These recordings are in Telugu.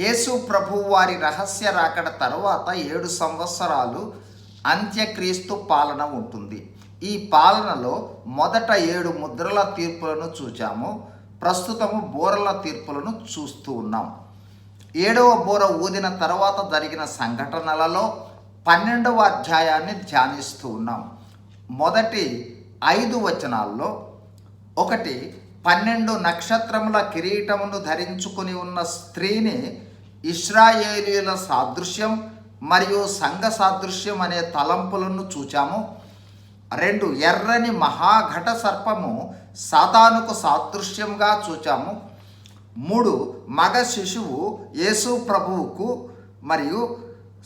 యేసు ప్రభు వారి రహస్య రాకడ తర్వాత ఏడు సంవత్సరాలు అంత్యక్రీస్తు పాలన ఉంటుంది. ఈ పాలనలో మొదట ఏడు ముద్రల తీర్పులను చూచాము. ప్రస్తుతము బోరల తీర్పులను చూస్తూ ఉన్నాం. ఏడవ బోర ఊదిన తర్వాత జరిగిన సంఘటనలలో పన్నెండవ అధ్యాయాన్ని ధ్యానిస్తూ ఉన్నాం. మొదటి ఐదు వచనాల్లో ఒకటి పన్నెండు నక్షత్రముల కిరీటమును ధరించుకుని ఉన్న స్త్రీని ఇస్రాయేలీల సాదృశ్యం మరియు సంఘ సాదృశ్యం అనే తలంపులను చూచాము. రెండు ఎర్రని మహాఘట సర్పము సాతానుకు సాదృశ్యంగా చూచాము. మూడు మగ శిశువు యేసు ప్రభువుకు మరియు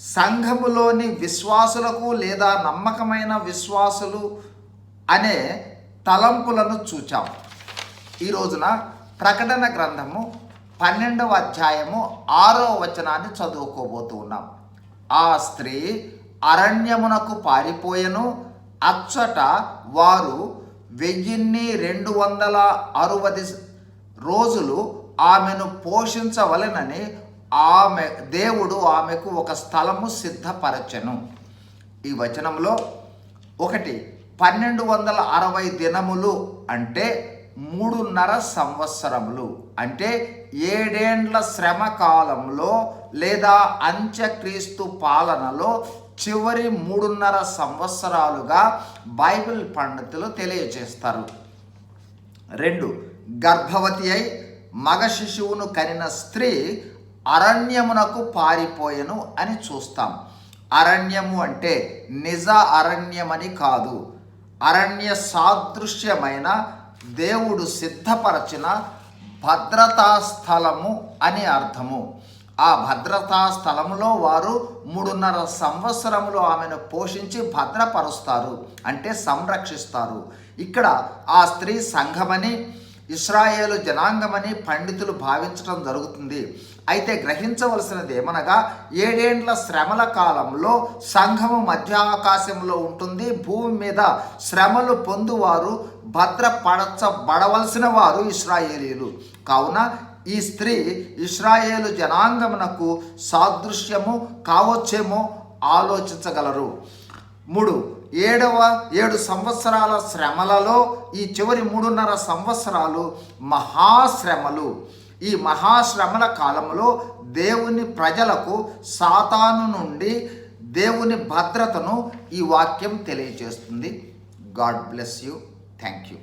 సంఘములోని విశ్వాసులకు లేదా నమ్మకమైన విశ్వాసులు అనే తలంపులను చూచాము. ఈ రోజున ప్రకటన గ్రంథము పన్నెండవ అధ్యాయము ఆరో వచనాన్ని చదువుకోబోతూ ఉన్నాం ఆ స్త్రీ అరణ్యమునకు పారిపోయెను. అచ్చట వారు వెయ్యిన్ని రెండు వందల అరవది రోజులు ఆమెను పోషించవలెనని ఆమె దేవుడు ఆమెకు ఒక స్థలము సిద్ధపరచెను. ఈ వచనంలో ఒకటి పన్నెండు వందల అరవై దినములు అంటే మూడున్నర సంవత్సరములు. అంటే ఏడేండ్ల శ్రమ కాలంలో లేదా అంత్యక్రీస్తు పాలనలో చివరి మూడున్నర సంవత్సరాలుగా బైబిల్ పండితులు తెలియజేస్తారు. రెండు గర్భవతి అయి మగ శిశువును కనిన స్త్రీ అరణ్యమునకు పారిపోయెను అని చూస్తాం. అరణ్యము అంటే నిజ అరణ్యమని కాదు. అరణ్య సాదృశ్యమైన దేవుడు సిద్ధపరచిన భద్రతా స్థలము అని అర్థము. ఆ భద్రతా స్థలములో వారు మూడున్నర సంవత్సరములు ఆమెను పోషించి భద్రపరుస్తారు అంటే సంరక్షిస్తారు. ఇక్కడ ఆ స్త్రీ సంఘమని ఇస్రాయేలు జనాంగమని పండితులు భావించడం జరుగుతుంది. అయితే గ్రహించవలసినది ఏమనగా ఏడేండ్ల శ్రమల కాలంలో సంఘము మధ్య ఆకాశంలో ఉంటుంది. భూమి మీద శ్రమలు పొందువారు భద్రపడచబడవలసిన వారు ఇస్రాయేలీలు. కావున ఈ స్త్రీ ఇస్రాయేలు జనాంగమునకు సాదృశ్యము కావచ్చేమో ఆలోచించగలరు. మూడు ఏడవ ఏడు సంవత్సరాల శ్రమలలో ఈ చివరి మూడున్నర సంవత్సరాలు మహాశ్రమలు. ఈ మహాశ్రమల కాలంలో దేవుని ప్రజలకు సాతాను నుండి దేవుని భద్రతను ఈ వాక్యం తెలియజేస్తుంది. God bless you. Thank you